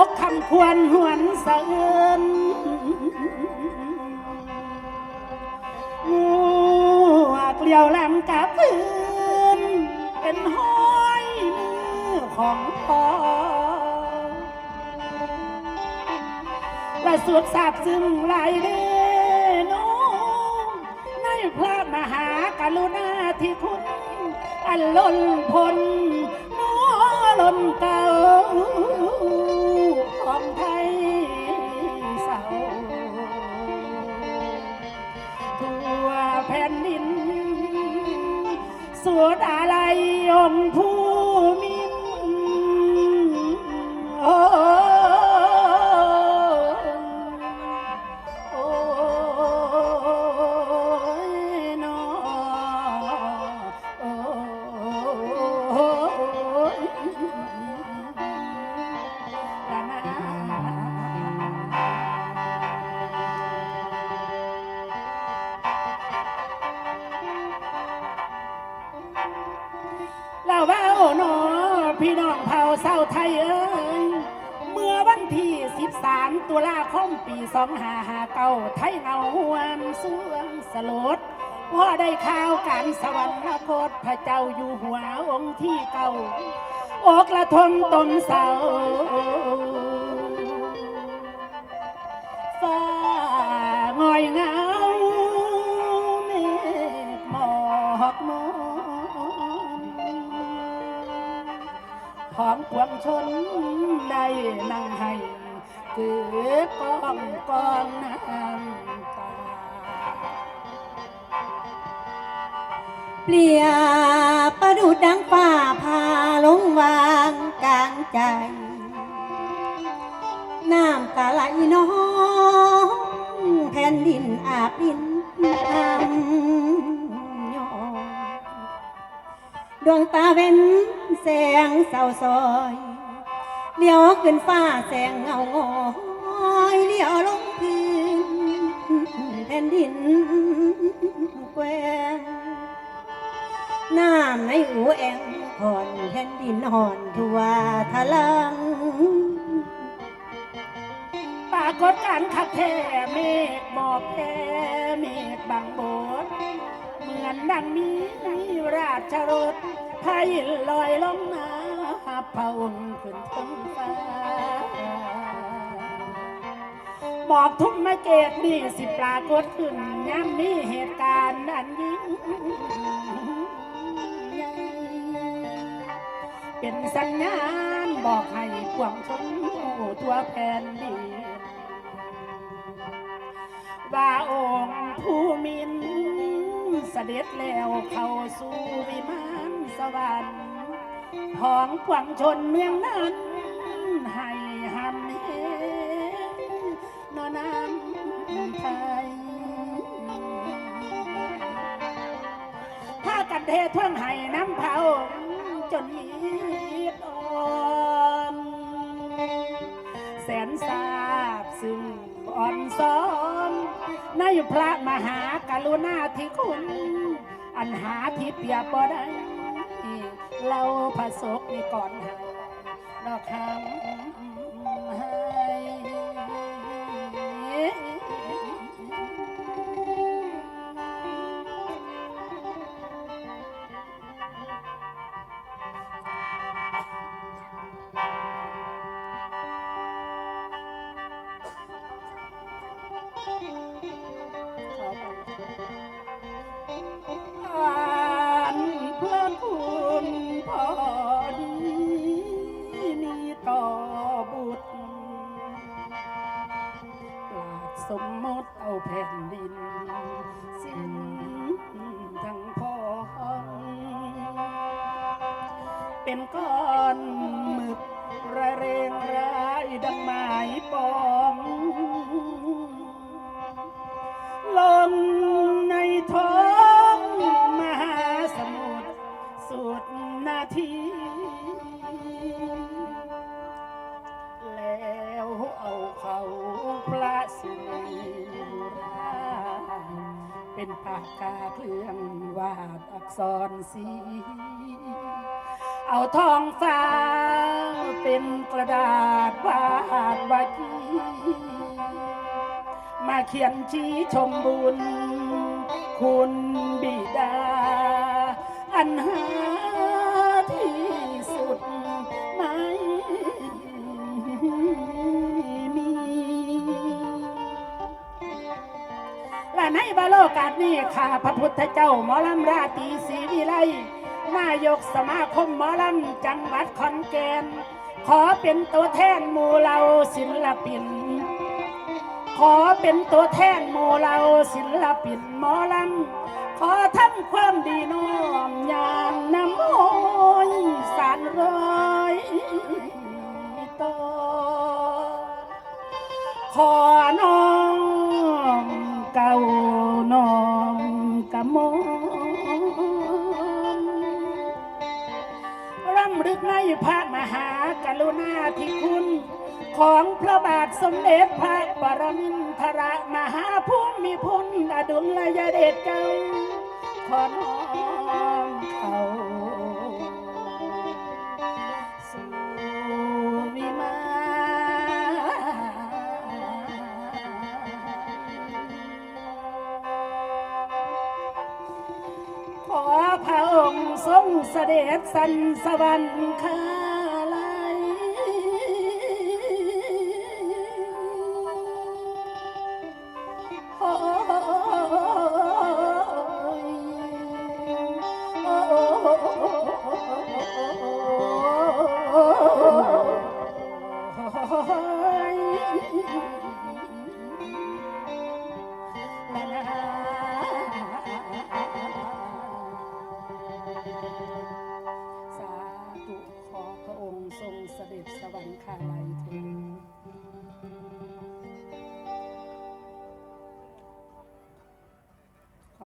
อกคำควรหวนเอินงูเกลียวหลักับพื้นเป็นห้อยมือของพ่อ และสุดสาบซึ้งหลายเดโนในพระมหากรุณาธิคุณ อันล้นพ้นน้อล้นเก่า พี่น้องเผ่าเศร้าไทยเอ้ย เมื่อวันที่ 13 ตุลาคมปี2559ไทยเงาหวนสวงสลดพอได้ข่าวการสวรรคตพระเจ้าอยู่หัวองค์ที่เก่าอกละทมตนเศร้าฟ้างอยเงา ของปวงชนได้นั่งให้เกิดกองกองน้ำตาเปลี่ยน ดวงตาเป็นแสงเศร้าซอยเลี้ยวขึ้นฟ้าแสงเงางอยเลี้ยวลงพื้นแผ่นดินแกวงน้ำในอูแองห่อนแผ่นดินห่อนทั่วทะลังปรากฏการณ์คักแท้เมฆหมอกแท้เมฆบางบดเหมือนดังมี ชรถไทยลอยลงมาพระองค์ขึ้นท้องฟ้าบอกทุกนาเกตนี่สิปรากฏขึ้นย้ำมีเหตุการณ์อันยิ่งเป็นสัญญาณบอกให้พวงชนทั่วแผ่นดินว่าองค์ผู้มิ ด็จแล้วเข้าสู่วิมานสวรรค์ของกวางชนเมืองนั้นให้หำเฮนอน้ำไทยถ้ากันเทท่วงให้น้ำเผาจนยีดอ่อนแสนทราบซึ่งอ่อนซ้อ พระมหากรุณาธิคุณ อันหาที่เปรียบบ่ได้เราพระศกในก่อนให้ดอกคำ สมมติเอาแผ่นดิน สิ้นทั้งพ้องเป็นก้อนหมึกระเรงรายดังไม้ปอง เอาเขาพระสิริราเป็นปากกาเครื่องวาดอักษรสี เอาทองฟ้าเป็นกระดาษวาดวาจีมาเขียนชี้ชมบุญ คุณบิดา อันหา ในบาโลกาสนี้ข้าพระพุทธเจ้าหมอลำราตีศรีวิไลนายกสมาคมหมอลำจังหวัดขอนแก่นขอเป็นตัวแทนหมู่เราศิลปิน ขอเป็นตัวแทนหมู่เราศิลปินหมอลำขอทำความดีน้อมอย่ามน้ำโอยสารร้อยต่อขอำลึกในพระมหากรุณาธิคุณ ของพระบาทสมเด็จพระปรมินทรมหาภูมิพลอดุลยเดชเจ้าขอน้อง เสด็จสันสวรรคาลัยโอ้ยละ